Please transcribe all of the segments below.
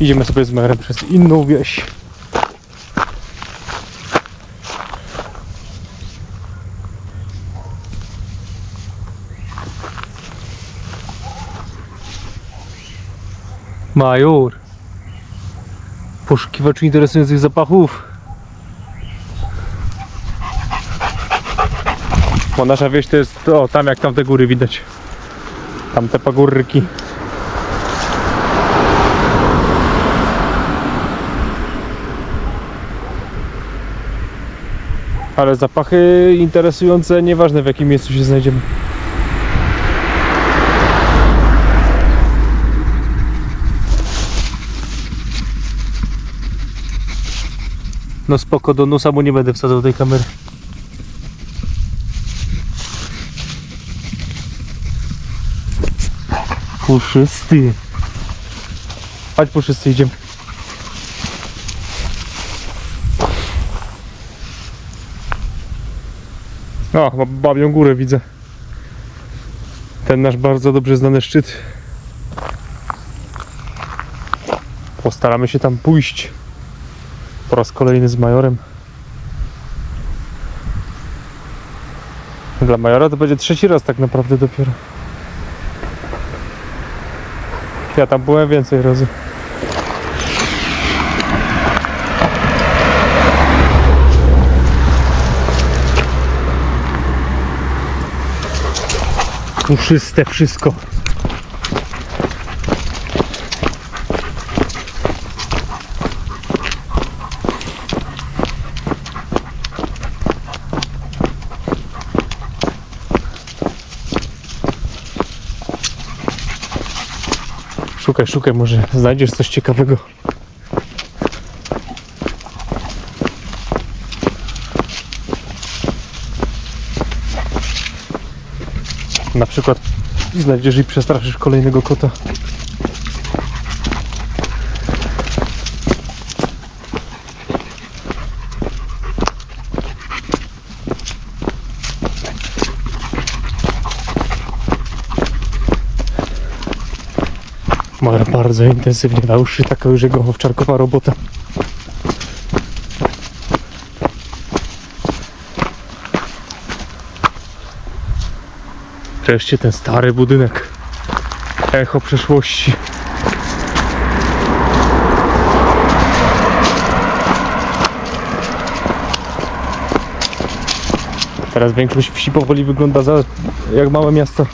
Idziemy sobie z Merem przez inną wieś. Major. Poszukiwacz interesujących zapachów. Bo nasza wieś to jest, o tam jak tam te góry widać. Tam te pagórki. Ale zapachy interesujące, nieważne w jakim miejscu się znajdziemy. No spoko, do nosa mu nie będę wsadzał tej kamery. Puszysty. Chodź puszysty, idziemy. O, babią górę widzę. Ten nasz bardzo dobrze znany szczyt. Postaramy się tam pójść. Po raz kolejny z majorem. Dla majora to będzie trzeci raz tak naprawdę dopiero. Ja tam byłem więcej razy. Puszyste wszystko. Szukaj, szukaj, może znajdziesz coś ciekawego. Na przykład znajdziesz i przestraszysz kolejnego kota. Moja bardzo intensywnie na uszy, taka już jego owczarkowa robota. Wreszcie ten stary budynek. Echo przeszłości. Teraz większość wsi powoli wygląda za, jak małe miasto.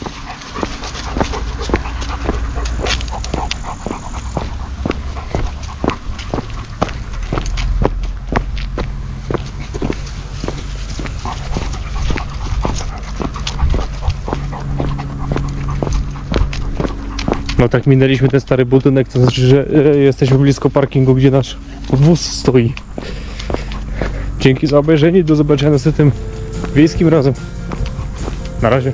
No tak minęliśmy ten stary budynek, to znaczy, że e, jesteśmy blisko parkingu, gdzie nasz wóz stoi. Dzięki za obejrzenie, do zobaczenia następnym wiejskim razem. Na razie.